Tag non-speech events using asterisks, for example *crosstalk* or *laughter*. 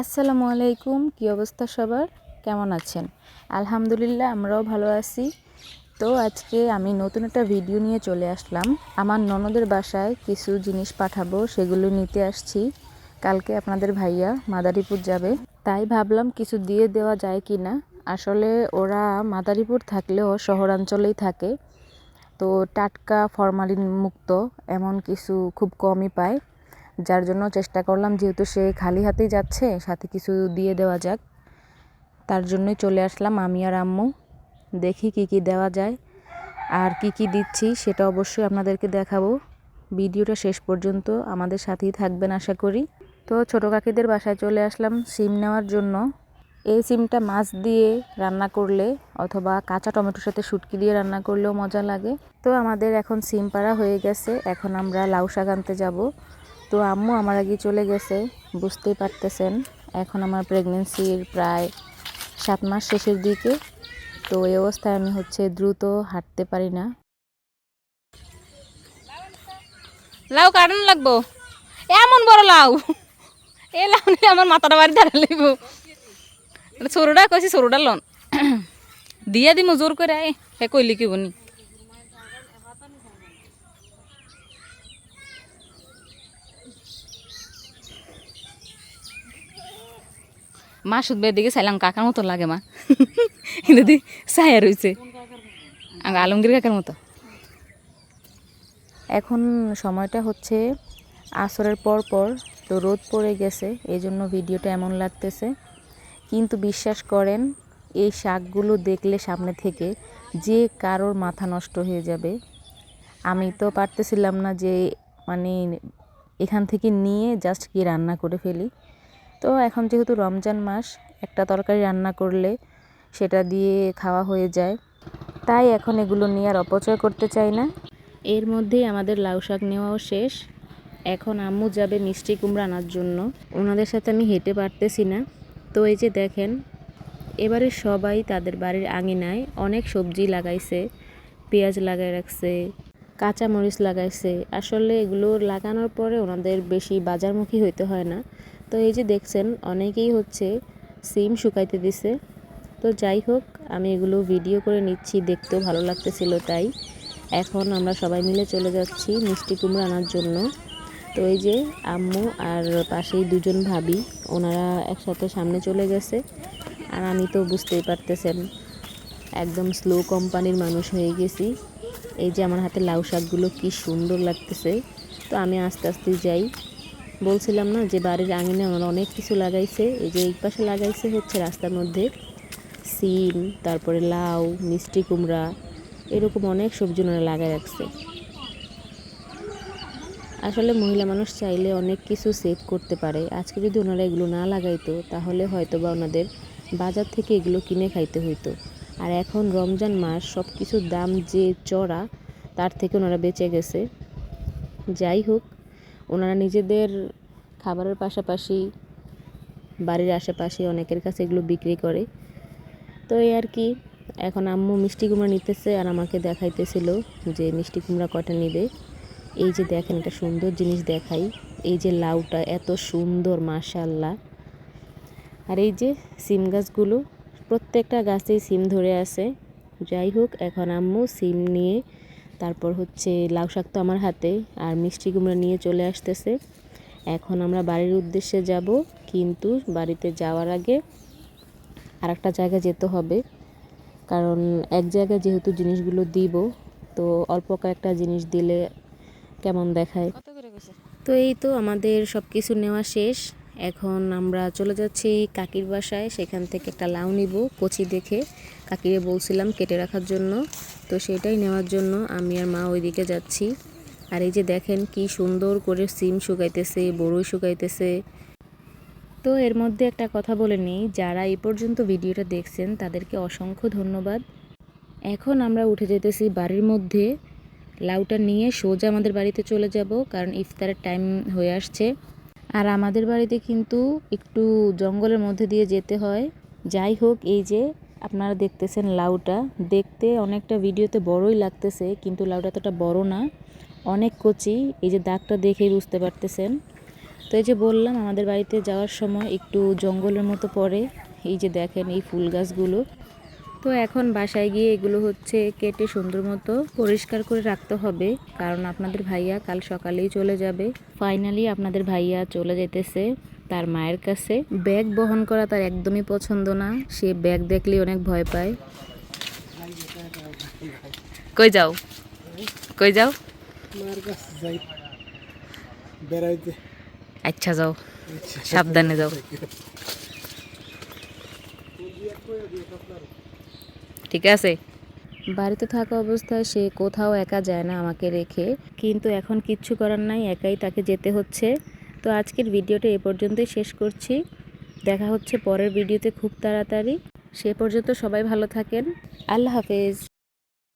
আসসালামু আলাইকুম, কী অবস্থা সবার? কেমন আছেন? আলহামদুলিল্লাহ, আমরাও ভালো আছি। তো আজকে আমি নতুন একটা ভিডিও নিয়ে চলে আসলাম। আমার ননদের বাসায় কিছু জিনিস পাঠাবো, সেগুলো নিতে আসছি। কালকে আপনাদের ভাইয়া মাদারীপুর যাবে। তাই ভাবলাম কিছু দিয়ে দেওয়া যায় কি না? আসলে ওরা মাদারীপুর থাকলেও শহরাঞ্চলেই থাকে। তো টাটকা ফরমালিন মুক্ত এমন কিছু খুব কমই পায়। যার জন্য চেষ্টা করলাম, যেহেতু সে খালি হাতেই যাচ্ছে, সাথে কিছু দিয়ে দেওয়া যাক। তার জন্যই চলে আসলাম আমি আর আম্মু। দেখি কি কি দেওয়া যায় আর কি কি দিচ্ছি, সেটা অবশ্যই আপনাদেরকে দেখাবো। ভিডিওটা শেষ পর্যন্ত আমাদের সাথেই থাকবেন, আশা করি। তো ছোটো কাকিদের বাসায় চলে আসলাম সিম নেওয়ার জন্য। এই সিমটা মাছ দিয়ে রান্না করলে অথবা কাঁচা টমেটোর সাথে শুটকি দিয়ে রান্না করলেও মজা লাগে। তো আমাদের এখন সিম পাড়া হয়ে গেছে, এখন আমরা লাউ শাক আনতে যাব। তো আম্মু আমার আগে চলে গেছে, বুঝতেই পারতেছেন। এখন আমার প্রেগনেন্সির প্রায় সাত মাস শেষের দিকে, তো এই অবস্থায় আমি হচ্ছে দ্রুত হাঁটতে পারি না। লাউ কাটানো লাগবো? এমন বড় লাউ। এ লাউ নিয়ে আমার মাথাটা বাড়ি দাঁড়া লাগব সরুটা কইছি, সরুটা লন। *coughs* দিয়া দিমু জোর করে হে কইলি কি বনি? মা সুদবের দিকে চাইলাম কাকার মতো লাগে মা। কিন্তু ছায়া রয়েছে আলমগীর কাকার মতো। এখন সময়টা হচ্ছে আসরের পর পর তো রোদ পড়ে গেছে এই জন্য ভিডিওটা এমন লাগতেছে। কিন্তু বিশ্বাস করেন, এই শাকগুলো দেখলে সামনে থেকে যে কারোর মাথা নষ্ট হয়ে যাবে। আমি তো পারতেছিলাম না যে মানে এখান থেকে নিয়ে জাস্ট কি রান্না করে ফেলি। তো এখন যেহেতু রমজান মাস, একটা তরকারি রান্না করলে সেটা দিয়ে খাওয়া হয়ে যায়। তাই এখন এগুলো নিয়ে আর অপচয় করতে চাই না। এর মধ্যেই আমাদের লাউ শাক নেওয়াও শেষ। এখন আম্মু যাবে মিষ্টি কুমড়া আনার জন্য। ওনাদের সাথে আমি হেঁটে পারতেছি না। তো এই যে দেখেন, এবারে সবাই তাদের বাড়ির আঙিনায় অনেক সবজি লাগাইছে, পেঁয়াজ লাগাই রাখছে কাঁচা মরিচ লাগাইছে। আসলে এগুলো লাগানোর পরে ওনাদের বেশি বাজারমুখী হইতে হয় না। তো এই যে দেখছেন, অনেকেই হচ্ছে সিম শুকাইতে দিছে। তো যাই হোক, আমি এগুলো ভিডিও করে নিচ্ছি, দেখতেও ভালো লাগতেছিল তাই। এখন আমরা সবাই মিলে চলে যাচ্ছি মিষ্টি কুমড়ো আনার জন্য। তো এই যে আম্মু আর পাশেই দুজন ভাবি, ওনারা একসাথে সামনে চলে গেছে। আর আমি তো বুঝতেই পারতেছেন, একদম স্লো কোম্পানির মানুষ হয়ে গেছি। এই যে আমার হাতে লাউ শাকগুলো কী সুন্দর লাগতেছে। তো আমি আস্তে আস্তে যাই। বলছিলাম না যে বাড়ির আঙিনে আমার অনেক কিছু লাগাইছে। এই যে এই পাশে লাগাইছে হচ্ছে রাস্তার মধ্যে সিম, তারপরে লাউ, মিষ্টি কুমড়া, এরকম অনেক সবজি ওনারা লাগাই রাখছে। আসলে মহিলা মানুষ চাইলে অনেক কিছু সেভ করতে পারে। আজকে যদি ওনারা এগুলো না লাগাইতো, তাহলে হয়তো বা ওনাদের বাজার থেকে এগুলো কিনে খাইতে হইতো। আর এখন রমজান মাস সব কিছুর দাম যে চড়া, তার থেকে ওনারা বেঁচে গেছে। যাই হোক ওনারা নিজেদের খাবারের পাশাপাশি বাড়ির আশেপাশে অনেকের কাছে এগুলো বিক্রি করে। তো এই আর কি, এখন আম্মু মিষ্টি কুমড়া নিতেছে আর আমাকে দেখাইতেছিল যে মিষ্টি কুমড়া কটা নিবে। এই যে দেখেন একটা সুন্দর জিনিস দেখাই, এই যে লাউটা এত সুন্দর মাশাল্লাহ আর এই যে সিম গাছগুলো, প্রত্যেকটা গাছেই সিম ধরে আছে। যাই হোক, এখন আম্মু সিম নিয়ে তারপর হচ্ছে লাউ শাক তো আমার হাতে আর মিষ্টি কুমড়া নিয়ে চলে আসতেছে। এখন আমরা বাড়ির উদ্দেশ্যে যাব কিন্তু বাড়িতে যাওয়ার আগে আর একটা জায়গায় যেতে হবে। কারণ এক জায়গায় যেহেতু জিনিসগুলো দিব তো অল্প কয়েকটা জিনিস দিলে কেমন দেখায়? তো এই তো আমাদের সব কিছু নেওয়া শেষ। এখন আমরা চলে যাচ্ছি কাকির বাসায়। সেখান থেকে একটা লাউ নিব, কচি দেখে। কাকিরে বলছিলাম কেটে রাখার জন্য। তো সেটাই নেওয়ার জন্য আমি আর মা ওইদিকে যাচ্ছি। আর এই যে দেখেন কি সুন্দর করে সিম শুকাইতেছে বড়ই শুকাইতেছে। তো এর মধ্যে একটা কথা বলে নিই, যারা এই পর্যন্ত ভিডিওটা দেখছেন, তাদেরকে অসংখ্য ধন্যবাদ। এখন আমরা উঠে যেতেছি বাড়ির মধ্যে। লাউটা নিয়ে সোজা আমাদের বাড়িতে চলে যাব, কারণ ইফতারের টাইম হয়ে আসছে। আর আমাদের বাড়িতে কিন্তু একটু জঙ্গলের মধ্যে দিয়ে যেতে হয়। যাই হোক, এই যে আপনারা দেখতেছেন লাউটা। দেখতে অনেকটা ভিডিওতে বড়ই লাগতেছে, কিন্তু লাউটা এতটা বড় না। অনেক কচি, এই যে দাগটা দেখেই বুঝতে পারতেছেন। তো এই যে বললাম, আমাদের বাড়িতে যাওয়ার সময় একটু জঙ্গলের মতো পড়ে। এই যে দেখেন এই ফুল গাছগুলো। তো এখন বাসায় গিয়ে এগুলো হচ্ছে কেটে সুন্দর মতো পরিষ্কার করে রাখতে হবে। কারণ আপনাদের ভাইয়া কাল সকালেই চলে যাবে। ফাইনালি আপনাদের ভাইয়া চলে যেতেছে তার মায়ের কাছে। ব্যাগ বহন করা তার একদমই পছন্দ না। সে ব্যাগ দেখলে অনেক ভয় পায়। কই যাও? কই যাও? আচ্ছা যাও। সাবধানে যাও। *laughs* ঠিক আছে? বাড়িতে থাকা অবস্থায় সে কোথাও একা যায় না আমাকে রেখে। কিন্তু এখন কিচ্ছু করার নাই, একাই তাকে যেতে হচ্ছে। তো আজকের ভিডিওটা এ পর্যন্তই শেষ করছি। দেখা হচ্ছে পরের ভিডিওতে খুব তাড়াতাড়ি। সে পর্যন্ত সবাই ভালো থাকেন। আল্লাহ হাফেজ।